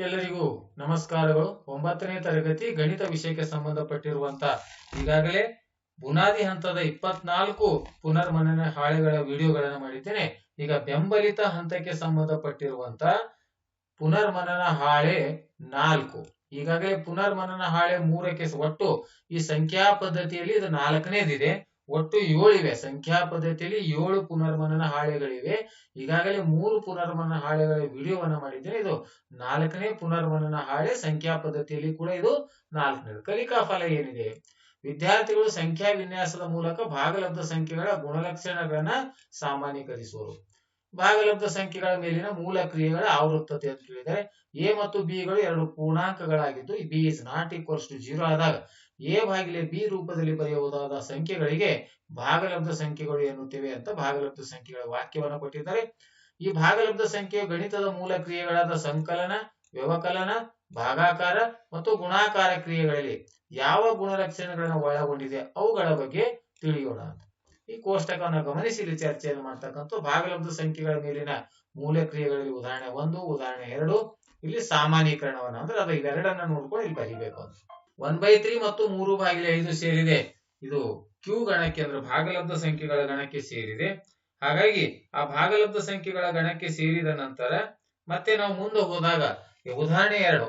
ಎಲ್ಲರಿಗೂ ನಮಸ್ಕಾರಗಳು. ಒಂಬತ್ತನೇ ತರಗತಿ ಗಣಿತ ವಿಷಯಕ್ಕೆ ಸಂಬಂಧಪಟ್ಟಿರುವಂತ ಈಗಾಗಲೇ ಬುನಾದಿ ಹಂತದ ಇಪ್ಪತ್ನಾಲ್ಕು ಪುನರ್ಮನನ ಹಾಳೆಗಳ ವಿಡಿಯೋಗಳನ್ನ ಮಾಡಿದ್ದೇನೆ. ಈಗ ಬೆಂಬಲಿತ ಹಂತಕ್ಕೆ ಸಂಬಂಧಪಟ್ಟಿರುವಂತ ಪುನರ್ಮನನ ಹಾಳೆ ನಾಲ್ಕು. ಈಗಾಗಲೇ ಪುನರ್ಮನನ ಹಾಳೆ ಮೂರಕ್ಕೆ ಒಟ್ಟು ಈ ಸಂಖ್ಯಾ ಪದ್ಧತಿಯಲ್ಲಿ ಇದು ನಾಲ್ಕನೇದಿದೆ. ಒಟ್ಟು ಏಳಿವೆ ಸಂಖ್ಯಾ ಪದ್ಧತಿಯಲ್ಲಿ ಏಳು ಪುನರ್ಮನನ ಹಾಳೆಗಳಿವೆ. ಈಗಾಗಲೇ ಮೂರು ಪುನರ್ಮನನ ಹಾಳೆಗಳ ವಿಡಿಯೋವನ್ನ ಮಾಡಿದ್ದೇನೆ. ಇದು ನಾಲ್ಕನೇ ಪುನರ್ಮನನ ಹಾಳೆ. ಸಂಖ್ಯಾ ಪದ್ಧತಿಯಲ್ಲಿ ಕೂಡ ಇದು ನಾಲ್ಕನೇ. ಕಲಿಕಾ ಫಲ ಏನಿದೆ? ವಿದ್ಯಾರ್ಥಿಗಳು ಸಂಖ್ಯಾ ವಿನ್ಯಾಸದ ಮೂಲಕ ಭಾಗಲಬ್ಧ ಸಂಖ್ಯೆಗಳ ಗುಣಲಕ್ಷಣಗಳನ್ನ ಸಾಮಾನ್ಯೀಕರಿಸುವರು. ಭಾಗಲಬ್ಧ ಸಂಖ್ಯೆಗಳ ಮೇಲಿನ ಮೂಲ ಕ್ರಿಯೆಗಳ ಆವೃತ್ತತೆ ಅಂತ ಹೇಳಿದರೆ ಎ ಮತ್ತು ಬಿಗಳು ಎರಡು ಪೂರ್ಣಾಂಕಗಳಾಗಿದ್ದು B is not equals to zero ಆದಾಗ ಎ ಭಾಗಿಲೆ ಬಿ ರೂಪದಲ್ಲಿ ಬರೆಯಬಹುದಾದ ಸಂಖ್ಯೆಗಳಿಗೆ ಭಾಗಲಬ್ಧ ಸಂಖ್ಯೆಗಳು ಎನ್ನುತ್ತೇವೆ ಅಂತ ಭಾಗಲಬ್ಧ ಸಂಖ್ಯೆಗಳ ವಾಕ್ಯವನ್ನು ಕೊಟ್ಟಿದ್ದಾರೆ. ಈ ಭಾಗಲಬ್ಧ ಸಂಖ್ಯೆಯು ಗಣಿತದ ಮೂಲ ಕ್ರಿಯೆಗಳಾದ ಸಂಕಲನ, ವ್ಯವಕಲನ, ಭಾಗಾಕಾರ ಮತ್ತು ಗುಣಾಕಾರ ಕ್ರಿಯೆಗಳಲ್ಲಿ ಯಾವ ಗುಣಲಕ್ಷಣಗಳನ್ನು ಒಳಗೊಂಡಿದೆ ಅವುಗಳ ಬಗ್ಗೆ ತಿಳಿಯೋಣ ಅಂತ. ಈ ಕೋಷ್ಟಕವನ್ನು ಗಮನಿಸಿ, ಇಲ್ಲಿ ಚರ್ಚೆಯನ್ನು ಮಾಡ್ತಕ್ಕಂಥ ಭಾಗಲಬ್ಧ ಸಂಖ್ಯೆಗಳ ಮೇಲಿನ ಮೂಲ ಕ್ರಿಯೆಗಳಲ್ಲಿ ಉದಾಹರಣೆ ಒಂದು, ಉದಾಹರಣೆ ಎರಡು, ಇಲ್ಲಿ ಸಾಮಾನ್ಯೀಕರಣವನ್ನ ಅಂದ್ರೆ ಅದು ಇವೆರಡನ್ನ ನೋಡ್ಕೊಂಡು ಇಲ್ಲಿ ಬರಿಬೇಕು ಅಂತ. ಒನ್ ಬೈ ತ್ರೀ ಮತ್ತು ಮೂರು ಬಾಗಿಲು ಐದು ಸೇರಿದೆ. ಇದು ಕ್ಯೂ ಗಣಕ್ಕೆ ಅಂದ್ರೆ ಭಾಗಲಬ್ಧ ಸಂಖ್ಯೆಗಳ ಗಣಕ್ಕೆ ಸೇರಿದೆ. ಹಾಗಾಗಿ ಆ ಭಾಗಲಬ್ಧ ಸಂಖ್ಯೆಗಳ ಗಣಕ್ಕೆ ಸೇರಿದ ನಂತರ ಮತ್ತೆ ನಾವು ಮುಂದೆ ಹೋದಾಗ ಉದಾಹರಣೆ ಎರಡು,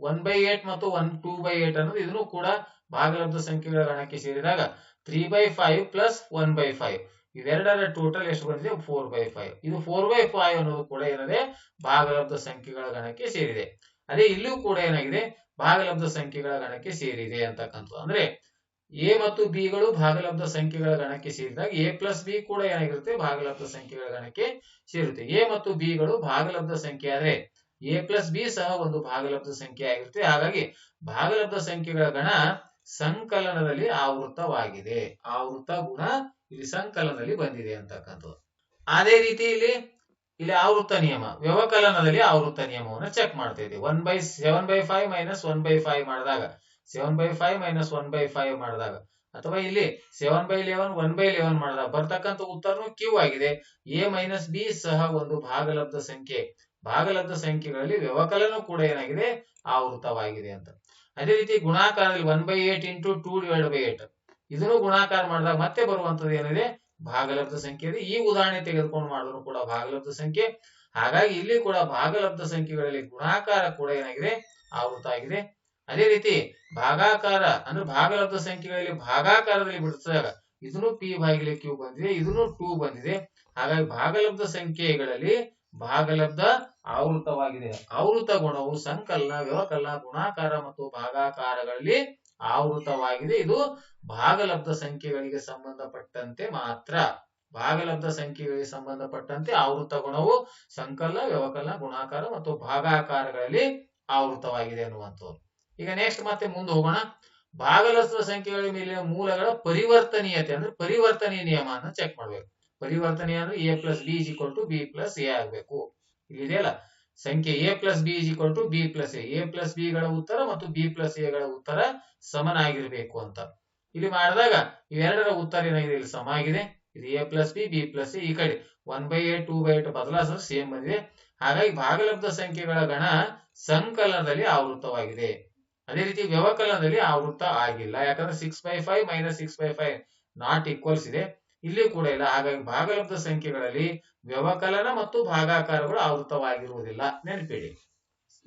ಒನ್ ಬೈ ಏಟ್ ಮತ್ತು ಒನ್ ಟೂ ಬೈ ಏಟ್ ಅನ್ನೋದು ಇದನ್ನು ಕೂಡ ಭಾಗಲಬ್ಧ ಸಂಖ್ಯೆಗಳ ಗಣಕ್ಕೆ ಸೇರಿದಾಗ three by five plus one by five. ಇವೆರಡರ ಟೋಟಲ್ ಎಷ್ಟು ಬಂದಿದೆ? Four by five. ಇದು ಫೋರ್ ಬೈ ಫೈವ್ ಅನ್ನೋದು ಕೂಡ ಏನಿದೆ ಭಾಗಲಬ್ಧ ಸಂಖ್ಯೆಗಳ ಗಣಕ್ಕೆ ಸೇರಿದೆ. ಅದೇ ಇಲ್ಲೂ ಕೂಡ ಏನಾಗಿದೆ? ಭಾಗಲಬ್ಧ ಸಂಖ್ಯೆಗಳ ಗಣಕ್ಕೆ ಸೇರಿದೆ ಅಂತಕ್ಕಂಥದ್ದು. ಅಂದ್ರೆ ಎ ಮತ್ತು ಬಿ ಗಳು ಭಾಗಲಬ್ಧ ಸಂಖ್ಯೆಗಳ ಗಣಕ್ಕೆ ಸೇರಿದಾಗ ಎ ಪ್ಲಸ್ ಬಿ ಕೂಡ ಏನಾಗಿರುತ್ತೆ? ಭಾಗಲಬ್ಧ ಸಂಖ್ಯೆಗಳ ಗಣಕ್ಕೆ ಸೇರುತ್ತೆ. ಎ ಮತ್ತು ಬಿ ಗಳು ಭಾಗಲಬ್ಧ ಸಂಖ್ಯೆ ಆದ್ರೆ ಎ ಪ್ಲಸ್ ಬಿ ಸಹ ಒಂದು ಭಾಗಲಬ್ಧ ಸಂಖ್ಯೆ ಆಗಿರುತ್ತೆ. ಹಾಗಾಗಿ ಭಾಗಲಬ್ಧ ಸಂಖ್ಯೆಗಳ ಗಣ ಸಂಕಲನದಲ್ಲಿ ಆವೃತವಾಗಿದೆ ಆವೃತ ಗುಣ ಇಲ್ಲಿ ಸಂಕಲನದಲ್ಲಿ ಬಂದಿದೆ ಅಂತಕ್ಕಂಥದ್ದು. ಅದೇ ರೀತಿ ಇಲ್ಲಿ ಇಲ್ಲಿ ಆವೃತ್ತ ನಿಯಮ. ವ್ಯವಕಲನದಲ್ಲಿ ಆವೃತ್ತ ನಿಯಮವನ್ನು ಚೆಕ್ ಮಾಡ್ತಾ ಇದ್ದೀವಿ. One by seven by five minus one by five ಮಾಡಿದಾಗ seven by five minus one by five ಮಾಡಿದಾಗ, ಅಥವಾ ಇಲ್ಲಿ seven by eleven one by eleven ಮಾಡಿದಾಗ ಬರ್ತಕ್ಕಂಥ ಉತ್ತರನು ಕ್ಯೂ ಆಗಿದೆ. ಎ ಮೈನಸ್ ಬಿ ಸಹ ಒಂದು ಭಾಗಲಬ್ಧ ಸಂಖ್ಯೆ. ಭಾಗಲಬ್ಧ ಸಂಖ್ಯೆಗಳಲ್ಲಿ ವ್ಯವಕಲನ ಕೂಡ ಏನಾಗಿದೆ? ಆವೃತವಾಗಿದೆ ಅಂತ. ಅದೇ ರೀತಿ ಗುಣಾಕಾರದಲ್ಲಿ one by eight into two divide by eight ಇದನ್ನು ಗುಣಾಕಾರ ಮಾಡಿದಾಗ ಮತ್ತೆ ಬರುವಂತದ್ದು ಏನಿದೆ? ಭಾಗಲಬ್ಧ ಸಂಖ್ಯೆ ಇದೆ ಈ ಉದಾಹರಣೆ ತೆಗೆದುಕೊಂಡು ಮಾಡಿದ್ರು ಕೂಡ ಭಾಗಲಬ್ಧ ಸಂಖ್ಯೆ. ಹಾಗಾಗಿ ಇಲ್ಲಿ ಕೂಡ ಭಾಗಲಬ್ಧ ಸಂಖ್ಯೆಗಳಲ್ಲಿ ಗುಣಾಕಾರ ಕೂಡ ಏನಾಗಿದೆ? ಆವೃತ ಆಗಿದೆ. ಅದೇ ರೀತಿ ಭಾಗಾಕಾರ ಅಂದ್ರೆ ಭಾಗಲಬ್ಧ ಸಂಖ್ಯೆಗಳಲ್ಲಿ ಭಾಗಾಕಾರದಲ್ಲಿ ಬಿಡಿಸಿದಾಗ ಇದನ್ನು ಪಿ ಭಾಗಿಲೆ ಕ್ಯೂ ಬಂದಿದೆ, ಇದನ್ನು ಟೂ ಬಂದಿದೆ. ಹಾಗಾಗಿ ಭಾಗಲಬ್ಧ ಸಂಖ್ಯೆಗಳಲ್ಲಿ ಭಾಗಲಬ್ಧ ಆವೃತವಾಗಿದೆ. ಆವೃತ ಗುಣವು ಸಂಕಲನ, ವ್ಯವಕಲನ, ಗುಣಾಕಾರ ಮತ್ತು ಭಾಗಾಕಾರಗಳಲ್ಲಿ ಆವೃತವಾಗಿದೆ. ಇದು ಭಾಗಲಬ್ಧ ಸಂಖ್ಯೆಗಳಿಗೆ ಸಂಬಂಧಪಟ್ಟಂತೆ ಮಾತ್ರ. ಭಾಗಲಬ್ಧ ಸಂಖ್ಯೆಗಳಿಗೆ ಸಂಬಂಧಪಟ್ಟಂತೆ ಆವೃತ ಗುಣವು ಸಂಕಲ, ವ್ಯವಕಲನ, ಗುಣಾಕಾರ ಮತ್ತು ಭಾಗಾಕಾರಗಳಲ್ಲಿ ಆವೃತವಾಗಿದೆ ಅನ್ನುವಂಥದ್ದು ಈಗ ನೆಕ್ಸ್ಟ್ ಮತ್ತೆ ಮುಂದೆ ಹೋಗೋಣ. ಭಾಗಲಬ್ಧ ಸಂಖ್ಯೆಗಳ ಮೇಲಿನ ಮೂಲಗಳ ಪರಿವರ್ತನೀಯತೆ ಅಂದ್ರೆ ಪರಿವರ್ತನೀಯ ನಿಯಮವನ್ನು ಚೆಕ್ ಮಾಡ್ಬೇಕು. ಪರಿವರ್ತನೆ ಅಂದ್ರೆ A plus B equal to B plus A ಆಗ್ಬೇಕು. ಇಲ್ಲಿದೆಯಲ್ಲ ಸಂಖ್ಯೆ A plus B is equal to B plus A plus B ಗಳ ಉತ್ತರ ಮತ್ತು ಬಿ ಪ್ಲಸ್ ಎ ಗಳ ಉತ್ತರ ಸಮನಾಗಿರಬೇಕು ಅಂತ. ಇಲ್ಲಿ ಮಾಡಿದಾಗ ಇವೆರಡರ ಉತ್ತರ ಏನಾಗಿದೆ? ಇಲ್ಲಿ ಸಮ ಆಗಿದೆ. ಇದು A plus B B plus ಈ ಕಡೆ. One by A two by eight ಬದಲಾಯಿಸೋದು same ಬಂದಿದೆ. ಹಾಗಾಗಿ ಭಾಗಲಬ್ಧ ಸಂಖ್ಯೆಗಳ ಗಣ ಸಂಕಲನದಲ್ಲಿ ಆವೃತವಾಗಿದೆ ಅದೇ ರೀತಿ ವ್ಯವಕಲನದಲ್ಲಿ ಆವೃತ ಆಗಿಲ್ಲ. ಯಾಕಂದ್ರೆ six by five minus six by five not equals ಇದೆ. ಇಲ್ಲಿ ಕೂಡ ಇಲ್ಲ. ಹಾಗಾಗಿ ಭಾಗಲಬ್ಧ ಸಂಖ್ಯೆಗಳಲ್ಲಿ ವ್ಯವಕಲನ ಮತ್ತು ಭಾಗಾಕಾರಗಳು ಆವೃತವಾಗಿರುವುದಿಲ್ಲ ನೆನಪಿಡಿ.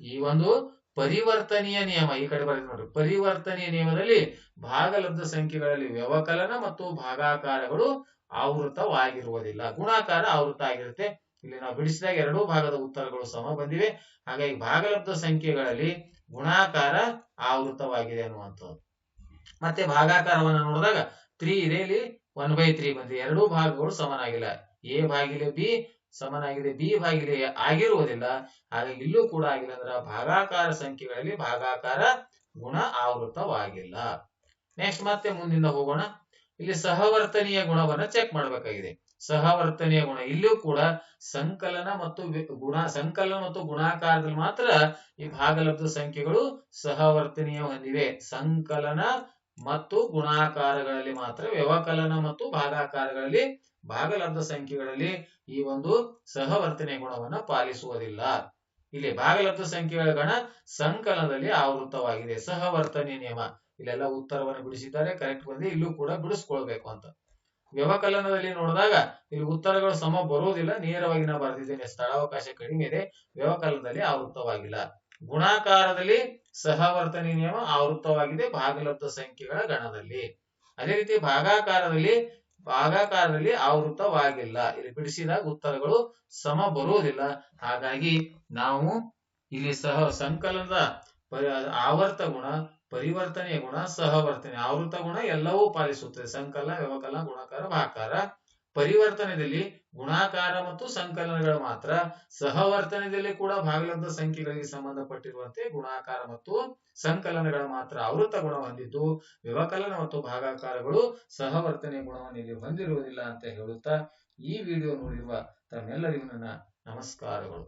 ಈ ಒಂದು ಪರಿವರ್ತನೀಯ ನಿಯಮ, ಈ ಕಡೆ ಬರೆದ ನೋಡ್ರಿ. ಪರಿವರ್ತನೀಯ ನಿಯಮದಲ್ಲಿ ಭಾಗಲಬ್ಧ ಸಂಖ್ಯೆಗಳಲ್ಲಿ ವ್ಯವಕಲನ ಮತ್ತು ಭಾಗಾಕಾರಗಳು ಆವೃತವಾಗಿರುವುದಿಲ್ಲ ಗುಣಾಕಾರ ಆವೃತ ಆಗಿರುತ್ತೆ. ಇಲ್ಲಿ ನಾವು ಬಿಡಿಸಿದಾಗ ಎರಡೂ ಭಾಗದ ಉತ್ತರಗಳು ಸಮ ಬಂದಿವೆ. ಹಾಗಾಗಿ ಭಾಗಲಬ್ಧ ಸಂಖ್ಯೆಗಳಲ್ಲಿ ಗುಣಾಕಾರ ಆವೃತವಾಗಿದೆ ಅನ್ನುವಂಥದ್ದು. ಮತ್ತೆ ಭಾಗಾಕಾರವನ್ನು ನೋಡಿದಾಗ ತ್ರೀ ಇದೆ ಇಲ್ಲಿ. ಒನ್ ಬೈ ತ್ರೀ ಬಂದಿದೆ ಎರಡೂ ಭಾಗಗಳು ಸಮನಾಗಿಲ್ಲ. ಎ ಭಾಗಿಲೆ ಬಿ ಸಮನಾಗಿದೆ. ಬಿ ಭಾಗಿಲೆ ಆಗಿರುವುದಿಲ್ಲ. ಹಾಗೆ ಇಲ್ಲೂ ಕೂಡ ಆಗಿಲ್ಲ ಅಂದ್ರೆ ಭಾಗಾಕಾರ ಸಂಖ್ಯೆಗಳಲ್ಲಿ ಭಾಗಾಕಾರ ಗುಣ ಆವೃತವಾಗಿಲ್ಲ ನೆಕ್ಸ್ಟ್ ಮತ್ತೆ ಮುಂದಿಂದ ಹೋಗೋಣ. ಇಲ್ಲಿ ಸಹವರ್ತನೀಯ ಗುಣವನ್ನ ಚೆಕ್ ಮಾಡಬೇಕಾಗಿದೆ. ಸಹವರ್ತನೀಯ ಗುಣ. ಇಲ್ಲೂ ಕೂಡ ಸಂಕಲನ ಮತ್ತು ಗುಣ, ಸಂಕಲನ ಮತ್ತು ಗುಣಾಕಾರದಲ್ಲಿ ಮಾತ್ರ ಈ ಭಾಗಲಬ್ಧ ಸಂಖ್ಯೆಗಳು ಸಹವರ್ತನೀಯ ಹೊಂದಿವೆ. ಸಂಕಲನ ಮತ್ತು ಗುಣಾಕಾರಗಳಲ್ಲಿ ಮಾತ್ರ ವ್ಯವಕಲನ ಮತ್ತು ಭಾಗಾಕಾರಗಳಲ್ಲಿ ಭಾಗಲಬ್ಧ ಸಂಖ್ಯೆಗಳಲ್ಲಿ ಈ ಒಂದು ಸಹವರ್ತನೆ ಗುಣವನ್ನ ಪಾಲಿಸುವುದಿಲ್ಲ. ಇಲ್ಲಿ ಭಾಗಲಬ್ಧ ಸಂಖ್ಯೆಗಳ ಗಣ ಸಂಕಲನದಲ್ಲಿ ಆವೃತವಾಗಿದೆ ಸಹವರ್ತನೆ ನಿಯಮ. ಇಲ್ಲೆಲ್ಲ ಉತ್ತರವನ್ನು ಬಿಡಿಸಿದ್ದಾರೆ ಕರೆಕ್ಟ್ ಬಂದಿ ಇಲ್ಲೂ ಕೂಡ ಬಿಡಿಸ್ಕೊಳ್ಬೇಕು ಅಂತ. ವ್ಯವಕಲನದಲ್ಲಿ ನೋಡಿದಾಗ ಇಲ್ಲಿ ಉತ್ತರಗಳು ಸಮ ಬರುವುದಿಲ್ಲ. ನೇರವಾಗಿ ನಾ ಬರೆದಿದ್ದೇನೆ. ಸ್ಥಳಾವಕಾಶ ಕಡಿಮೆ ಇದೆ. ವ್ಯವಕಲನದಲ್ಲಿ ಆವೃತವಾಗಿಲ್ಲ ಗುಣಾಕಾರದಲ್ಲಿ ಸಹವರ್ತನೆ ನಿಯಮ ಆವೃತ್ತವಾಗಿದೆ ಭಾಗಲಬ್ಧ ಸಂಖ್ಯೆಗಳ ಗಣದಲ್ಲಿ. ಅದೇ ರೀತಿ ಭಾಗಾಕಾರದಲ್ಲಿ ಭಾಗಾಕಾರದಲ್ಲಿ ಆವೃತ್ತವಾಗಿಲ್ಲ. ಇಲ್ಲಿ ಬಿಡಿಸಿದಾಗ ಉತ್ತರಗಳು ಸಮ ಬರುವುದಿಲ್ಲ. ಹಾಗಾಗಿ ನಾವು ಇಲ್ಲಿ ಸಹ ಸಂಕಲನದ ಆವರ್ತ ಗುಣ, ಪರಿವರ್ತನೆಯ ಗುಣ, ಸಹವರ್ತನೆ ಆವೃತ ಗುಣ ಎಲ್ಲವೂ ಪಾಲಿಸುತ್ತದೆ. ಸಂಕಲನ, ವ್ಯವಕಲನ, ಗುಣಕಾರ, ಭಾಕಾರ. ಪರಿವರ್ತನೆಯಲ್ಲಿ ಗುಣಾಕಾರ ಮತ್ತು ಸಂಕಲನಗಳು ಮಾತ್ರ ಸಹವರ್ತನೆಯಲ್ಲಿ ಕೂಡ ಭಾಗಲಬ್ಧ ಸಂಖ್ಯೆಗಳಿಗೆ ಸಂಬಂಧಪಟ್ಟಿರುವಂತೆ ಗುಣಾಕಾರ ಮತ್ತು ಸಂಕಲನಗಳ ಮಾತ್ರ ಆವೃತ್ತ ಗುಣ ಹೊಂದಿದ್ದು, ವ್ಯವಕಲನ ಮತ್ತು ಭಾಗಾಕಾರಗಳು ಸಹವರ್ತನೆ ಗುಣವನ್ನು ಇಲ್ಲಿ ಹೊಂದಿರುವುದಿಲ್ಲ ಅಂತ ಹೇಳುತ್ತಾ ಈ ವಿಡಿಯೋ ನೋಡಿರುವ ತಮ್ಮೆಲ್ಲರಿಗೂ ನನ್ನ ನಮಸ್ಕಾರಗಳು.